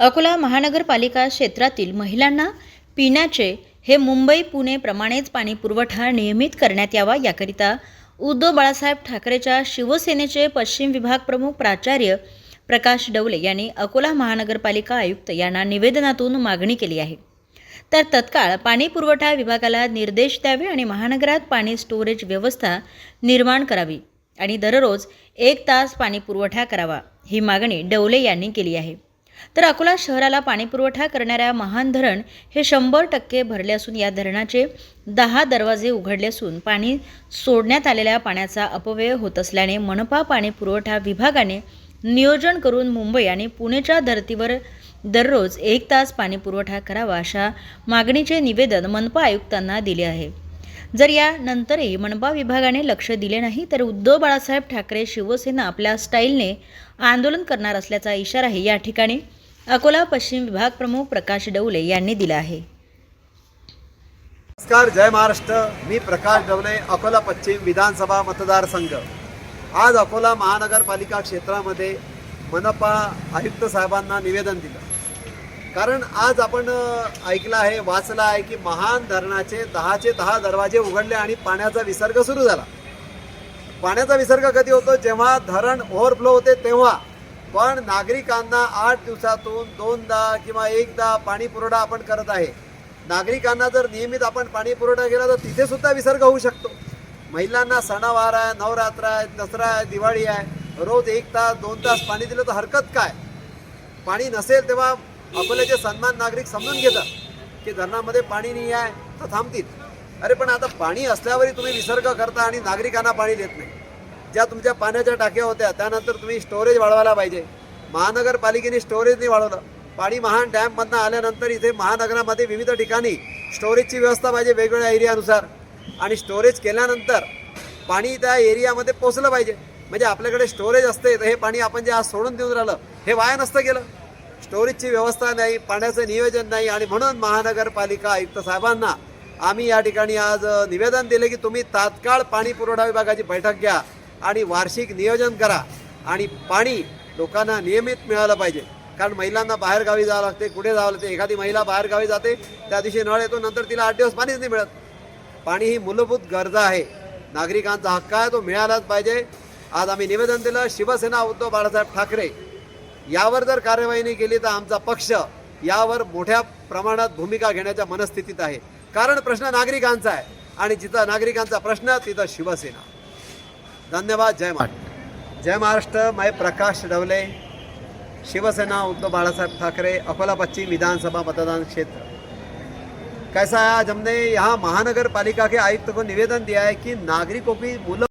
अकोला महानगरपालिका क्षेत्रातील महिलांना पिण्याचे हे मुंबई पुणे प्रमाणेच पाणी पुरवठा नियमित करण्यात यावा याकरिता उद्धव बाळासाहेब ठाकरेच्या शिवसेनेचे पश्चिम विभाग प्रमुख प्राचार्य प्रकाश डवले यांनी अकोला महानगरपालिका आयुक्त यांना निवेदनातून मागणी केली आहे. तर तत्काळ पाणी पुरवठा विभागाला निर्देश द्यावे आणि महानगरात पाणी स्टोरेज व्यवस्था निर्माण करावी आणि दररोज एक तास पाणी पुरवठा करावा ही मागणी डवले यांनी केली आहे. तर अकोला शहराला पाणीपुरवठा करणाऱ्या महान धरण हे शंभर टक्के भरले असून या धरणाचे दहा दरवाजे उघडले असून पाणी सोडण्यात आलेल्या पाण्याचा अपव्यय होत असल्याने मनपा पाणी पुरवठा विभागाने नियोजन करून मुंबई आणि पुणेच्या धर्तीवर दररोज एक तास पाणीपुरवठा करावा अशा मागणीचे निवेदन मनपा आयुक्तांना दिले आहे. जर या नंतरही मनपा विभागाने लक्ष दिले नाही तर उद्धव बाळासाहेब ठाकरे शिवसेना आपल्या स्टाईलने आंदोलन करणार असल्याचा इशाराही या ठिकाणी अकोला पश्चिम विभाग प्रमुख प्रकाश डवले यांनी दिला आहे. नमस्कार जय महाराष्ट्र. मी प्रकाश डवले अकोला पश्चिम विधानसभा मतदारसंघ. आज अकोला महानगरपालिका क्षेत्रामध्ये मनपा आयुक्त साहेबांना निवेदन दिलं. कारण आज आपण ऐकलं आहे वाचलं आहे की महान धरणाचे दहाचे दहा दरवाजे उघडले आणि पाण्याचा विसर्ग सुरू झाला. पाण्याचा विसर्ग कधी होतो? जेव्हा धरण ओव्हरफ्लो होते तेव्हा. पण नागरिकांना आठ दिवसातून दोनदा किंवा एकदा पाणी पुरवठा आपण करत आहे. नागरिकांना जर नियमित आपण पाणी पुरवठा केला तर तिथे सुद्धा विसर्ग होऊ शकतो. महिलांना सणावार आहे नवरात्र आहे दसरा आहे दिवाळी आहे. रोज एक तास दोन तास पाणी दिलं तर हरकत काय? पाणी नसेल तेव्हा अकोल्याचे सन्मान नागरिक समजून घेतात की धरणामध्ये पाणी नाही आहे तर थांबतील. अरे पण आता पाणी असल्यावरही तुम्ही विसर्ग करता आणि नागरिकांना पाणी देत नाही. ज्या तुमच्या पाण्याच्या टाक्या होत्या त्यानंतर तुम्ही स्टोरेज वाढवायला पाहिजे. महानगरपालिकेने स्टोरेज नाही वाढवलं. पाणी महान डॅममधनं आल्यानंतर इथे महानगरामध्ये विविध ठिकाणी स्टोरेजची व्यवस्था पाहिजे वेगवेगळ्या एरियानुसार. आणि स्टोरेज केल्यानंतर पाणी त्या एरियामध्ये पोचलं पाहिजे. म्हणजे आपल्याकडे स्टोरेज असते तर हे पाणी आपण जे आज सोडून देऊन राहिलं हे वाया नसतं गेलं. स्टोरेजची व्यवस्था नाही पाण्याचं नियोजन नाही आणि म्हणून महानगरपालिका आयुक्त साहेबांना आम्ही या ठिकाणी आज निवेदन दिले की तुम्ही तात्काळ पाणी पुरवठा विभागाची बैठक घ्या आणि वार्षिक नियोजन करा आणि पाणी लोकांना नियमित मिळालं पाहिजे. कारण महिलांना बाहेरगावी जावं लागते कुठे जावं लागते एखादी महिला बाहेरगावी जाते त्या दिवशी नळ येतो नंतर तिला आठ दिवस पाणीच नाही मिळत. पाणी ही मूलभूत गरजा आहे. नागरिकांचा हक्क आहे तो मिळालाच पाहिजे. आज आम्ही निवेदन दिलं शिवसेना उद्धव बाळासाहेब ठाकरे यावर जर कार्यवाही नाही केली तर आमचा पक्ष यावर मोठ्या प्रमाणात भूमिका घेण्याच्या मनस्थितीत आहे. कारण प्रश्न नागरिकांचा आहे आणि जिथं नागरिकांचा प्रश्न तिथं शिवसेना. धन्यवाद. जय महाराष्ट्र. जय महाराष्ट्र. मैं प्रकाश डवले शिवसेना उद्धव बाळासाहेब ठाकरे अकोला पश्चिम विधानसभा मतदान क्षेत्र. कैसा है आज हमने यहाँ महानगर पालिका के आयुक्त को निवेदन दिया है कि नागरिकों की मूल